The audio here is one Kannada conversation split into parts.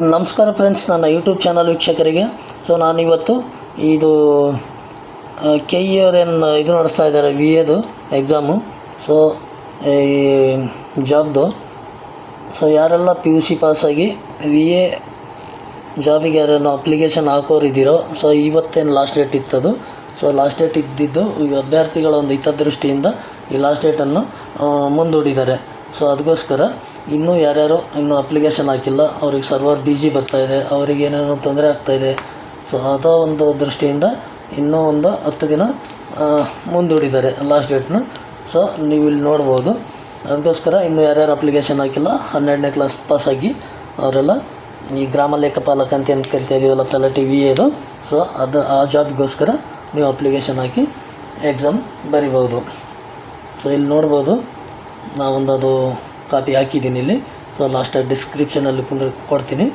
ನಮಸ್ಕಾರ ಫ್ರೆಂಡ್ಸ್, ನನ್ನ ಯೂಟ್ಯೂಬ್ ಚಾನಲ್ ವೀಕ್ಷಕರಿಗೆ. ಸೊ, ನಾನಿವತ್ತು ಇದು ಕೆ ಇ ಏನು ಇದು ನಡೆಸ್ತಾ ಇದ್ದಾರೆ ವಿ ಎದು ಎಕ್ಸಾಮು ಸೊ, ಈ ಜಾಬ್ದು ಸೊ, ಯಾರೆಲ್ಲ ಪಿ ಯು ಸಿ ಪಾಸಾಗಿ ವಿ ಎ ಜಾಬಿಗೆ ಯಾರೇನು ಅಪ್ಲಿಕೇಶನ್ ಹಾಕೋರಿದ್ದೀರೋ, ಸೊ, ಇವತ್ತೇನು ಲಾಸ್ಟ್ ಡೇಟ್ ಇತ್ತದು. ಸೊ ಲಾಸ್ಟ್ ಡೇಟ್ ಇದ್ದಿದ್ದು ಈ ಅಭ್ಯರ್ಥಿಗಳ ಒಂದು ಹಿತದೃಷ್ಟಿಯಿಂದ ಈ ಲಾಸ್ಟ್ ಡೇಟನ್ನು ಮುಂದೂಡಿದ್ದಾರೆ. ಸೊ, ಅದಕ್ಕೋಸ್ಕರ ಇನ್ನೂ ಯಾರ್ಯಾರು ಇನ್ನೂ ಅಪ್ಲಿಕೇಶನ್ ಹಾಕಿಲ್ಲ, ಅವ್ರಿಗೆ ಸರ್ವರ್ ಬಿಜಿ ಬರ್ತಾಯಿದೆ ಅವ್ರಿಗೆ ಏನೇನೋ ತೊಂದರೆ ಆಗ್ತಾಯಿದೆ ಸೊ ಅದ ಒಂದು ದೃಷ್ಟಿಯಿಂದ ಇನ್ನೂ ಒಂದು ಹತ್ತು ದಿನ ಮುಂದೂಡಿದ್ದಾರೆ ಲಾಸ್ಟ್ ಡೇಟ್ನ ಸೊ ನೀವು ಇಲ್ಲಿ ನೋಡ್ಬೋದು. ಅದಕ್ಕೋಸ್ಕರ ಇನ್ನೂ ಯಾರ್ಯಾರು ಅಪ್ಲಿಕೇಶನ್ ಹಾಕಿಲ್ಲ, ಹನ್ನೆರಡನೇ ಕ್ಲಾಸ್ ಪಾಸಾಗಿ ಅವರೆಲ್ಲ ಈ ಗ್ರಾಮ ಲೇಖಪಾಲಕ ಅಂತ ಏನು ಕರಿತಾ ಇದೀವಲ್ಲ ತಲಾಟಿ ವಿ ಅದು ಸೊ ಅದು, ಆ ಜಾಬ್ಗೋಸ್ಕರ ನೀವು ಅಪ್ಲಿಕೇಶನ್ ಹಾಕಿ ಎಕ್ಸಾಮ್ ಬರಿಬೋದು. ಸೊ ಇಲ್ಲಿ ನೋಡ್ಬೋದು ನಾವೊಂದು ಅದು ಕಾಪಿ ಹಾಕಿದ್ದೀನಿ ಇಲ್ಲಿ. ಸೊ ಲಾಸ್ಟಾಗಿ ಡಿಸ್ಕ್ರಿಪ್ಷನಲ್ಲಿ ಕುಂದ್ರ ಕೊಡ್ತೀನಿ.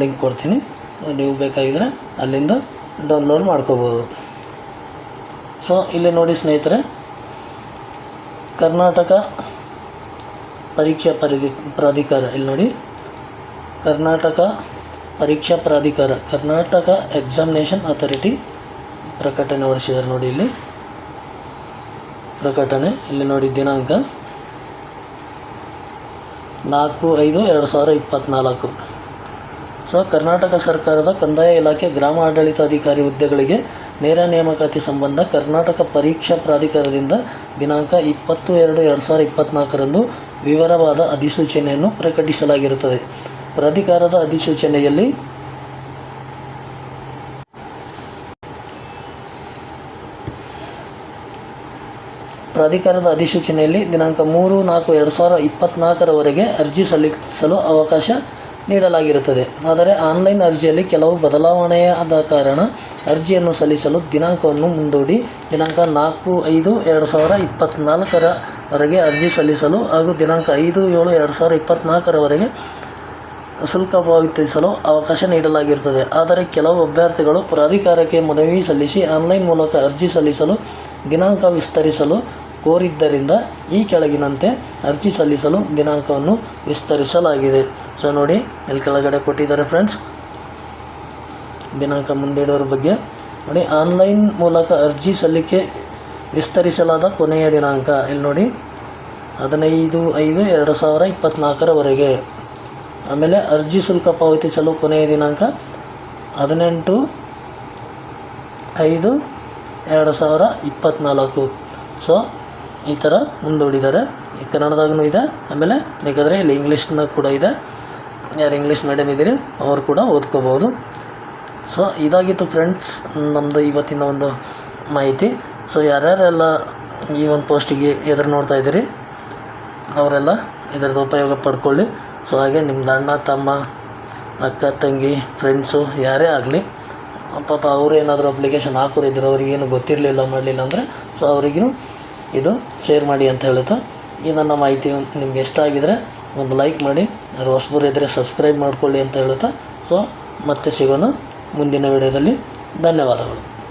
ಲಿಂಕ್ ಕೊಡ್ತೀನಿ. ನೀವು ಬೇಕಾಗಿದ್ದರೆ ಅಲ್ಲಿಂದ ಡೌನ್ಲೋಡ್ ಮಾಡ್ಕೋಬೋದು. ಸೊ ಇಲ್ಲಿ ನೋಡಿ ಸ್ನೇಹಿತರೆ, ಕರ್ನಾಟಕ ಪರೀಕ್ಷಾ ಪರಿಧಿ, ಪ್ರಾಧಿಕಾರ. ಇಲ್ಲಿ ನೋಡಿ, ಕರ್ನಾಟಕ ಪರೀಕ್ಷಾ ಪ್ರಾಧಿಕಾರ, ಕರ್ನಾಟಕ ಎಕ್ಸಾಮಿನೇಷನ್ ಅಥಾರಿಟಿ ಪ್ರಕಟಣೆ ಹೊರಡಿಸಿದ್ದಾರೆ ನೋಡಿ ಇಲ್ಲಿ. ಪ್ರಕಟಣೆ, ಇಲ್ಲಿ ನೋಡಿ ದಿನಾಂಕ. ನಾಲ್ಕು, ಐದು, ಎರಡು ಸಾವಿರ ಇಪ್ಪತ್ತ್ನಾಲ್ಕು ಸೊ, ಕರ್ನಾಟಕ ಸರ್ಕಾರದ ಕಂದಾಯ ಇಲಾಖೆ ಗ್ರಾಮ ಆಡಳಿತಾಧಿಕಾರಿ ಹುದ್ದೆಗಳಿಗೆ ನೇರ ನೇಮಕಾತಿ ಸಂಬಂಧ ಕರ್ನಾಟಕ ಪರೀಕ್ಷಾ ಪ್ರಾಧಿಕಾರದಿಂದ ದಿನಾಂಕ ಇಪ್ಪತ್ತು ಎರಡು ಎರಡು ಸಾವಿರ ಇಪ್ಪತ್ತ್ನಾಲ್ಕರಂದು ವಿವರವಾದ ಅಧಿಸೂಚನೆಯನ್ನು ಪ್ರಕಟಿಸಲಾಗಿರುತ್ತದೆ. ಪ್ರಾಧಿಕಾರದ ಅಧಿಸೂಚನೆಯಲ್ಲಿ ಪ್ರಾಧಿಕಾರದ ಅಧಿಸೂಚನೆಯಲ್ಲಿ ದಿನಾಂಕ ಮೂರು ನಾಲ್ಕು ಎರಡು ಸಾವಿರ ಇಪ್ಪತ್ತ್ನಾಲ್ಕರವರೆಗೆ ಅರ್ಜಿ ಸಲ್ಲಿಸಲು ಅವಕಾಶ ನೀಡಲಾಗಿರುತ್ತದೆ. ಆದರೆ ಆನ್ಲೈನ್ ಅರ್ಜಿಯಲ್ಲಿ ಕೆಲವು ಬದಲಾವಣೆಯಾದ ಕಾರಣ ಅರ್ಜಿಯನ್ನು ಸಲ್ಲಿಸಲು ದಿನಾಂಕವನ್ನು ಮುಂದೂಡಿ ದಿನಾಂಕ ನಾಲ್ಕು ಐದು ಎರಡು ಸಾವಿರ ಇಪ್ಪತ್ತ್ನಾಲ್ಕರವರೆಗೆ ಅರ್ಜಿ ಸಲ್ಲಿಸಲು ಹಾಗೂ ದಿನಾಂಕ ಐದು ಏಳು ಎರಡು ಸಾವಿರ ಇಪ್ಪತ್ತ್ನಾಲ್ಕರವರೆಗೆ ಶುಲ್ಕ ಪಾವತಿಸಲು ಅವಕಾಶ ನೀಡಲಾಗಿರುತ್ತದೆ. ಆದರೆ ಕೆಲವು ಅಭ್ಯರ್ಥಿಗಳು ಪ್ರಾಧಿಕಾರಕ್ಕೆ ಮನವಿ ಸಲ್ಲಿಸಿ ಆನ್ಲೈನ್ ಮೂಲಕ ಅರ್ಜಿ ಸಲ್ಲಿಸಲು ದಿನಾಂಕ ವಿಸ್ತರಿಸಲು ಕೋರಿದ್ದರಿಂದ ಈ ಕೆಳಗಿನಂತೆ ಅರ್ಜಿ ಸಲ್ಲಿಸಲು ದಿನಾಂಕವನ್ನು ವಿಸ್ತರಿಸಲಾಗಿದೆ. ಸೊ ನೋಡಿ, ಇಲ್ಲಿ ಕೆಳಗಡೆ ಕೊಟ್ಟಿದ್ದಾರೆ ಫ್ರೆಂಡ್ಸ್ ದಿನಾಂಕ ಮುಂದಿಡೋರ ಬಗ್ಗೆ. ನೋಡಿ, ಆನ್ಲೈನ್ ಮೂಲಕ ಅರ್ಜಿ ಸಲ್ಲಿಕೆ ವಿಸ್ತರಿಸಲಾದ ಕೊನೆಯ ದಿನಾಂಕ. ಇಲ್ಲಿ ನೋಡಿ, ಹದಿನೈದು ಐದು ಎರಡು ಸಾವಿರ ಇಪ್ಪತ್ತ್ನಾಲ್ಕರವರೆಗೆ ಆಮೇಲೆ ಅರ್ಜಿ ಶುಲ್ಕ ಪಾವತಿಸಲು ಕೊನೆಯ ದಿನಾಂಕ ಹದಿನೆಂಟು ಐದು ಎರಡು ಸಾವಿರ ಇಪ್ಪತ್ತ್ನಾಲ್ಕು ಸೊ ಈ ಥರ ಮುಂದೂಡಿದ್ದಾರೆ. ಈ ಕನ್ನಡದಾಗೂ ಇದೆ. ಆಮೇಲೆ ಬೇಕಾದರೆ ಇಲ್ಲಿ ಇಂಗ್ಲೀಷ್ನ ಕೂಡ ಇದೆ. ಯಾರು ಇಂಗ್ಲೀಷ್ ಮೀಡಿಯಮ್ ಇದ್ದೀರಿ, ಅವರು ಕೂಡ ಓದ್ಕೋಬೋದು ಸೊ ಇದಾಗಿತ್ತು ಫ್ರೆಂಡ್ಸ್ ನಮ್ಮದು ಇವತ್ತಿನ ಒಂದು ಮಾಹಿತಿ. ಸೊ ಯಾರ್ಯಾರೆಲ್ಲ ಈ ಒಂದು ಪೋಸ್ಟಿಗೆ ಎದುರು ನೋಡ್ತಾ ಇದ್ದೀರಿ, ಅವರೆಲ್ಲ ಇದರದ್ದು ಉಪಯೋಗ ಪಡ್ಕೊಳ್ಳಿ. ಸೊ ಹಾಗೆ ನಿಮ್ಮ ಅಣ್ಣ, ತಮ್ಮ, ಅಕ್ಕ, ತಂಗಿ ಫ್ರೆಂಡ್ಸು ಯಾರೇ ಆಗಲಿ, ಪಾಪ ಅವರು ಏನಾದರೂ ಅಪ್ಲಿಕೇಶನ್ ಹಾಕೋರಿದ್ರು ಅವ್ರಿಗೇನು ಗೊತ್ತಿರಲಿಲ್ಲ, ಮಾಡಲಿಲ್ಲ ಅಂದರೆ ಸೊ ಅವರಿಗೂ ಇದು ಶೇರ್ ಮಾಡಿ ಅಂತ ಹೇಳುತ್ತಾ? ಈ ನನ್ನ ಮಾಹಿತಿ ನಿಮ್ಗೆ ಇಷ್ಟ ಆಗಿದರೆ ಒಂದು ಲೈಕ್ ಮಾಡಿ ಹೊಸಬರು ಇದ್ದರೆ ಸಬ್ಸ್ಕ್ರೈಬ್ ಮಾಡ್ಕೊಳ್ಳಿ ಅಂತ ಹೇಳುತ್ತಾ? ಸೊ ಮತ್ತೆ ಸಿಗೋಣ ಮುಂದಿನ ವಿಡಿಯೋದಲ್ಲಿ. ಧನ್ಯವಾದಗಳು.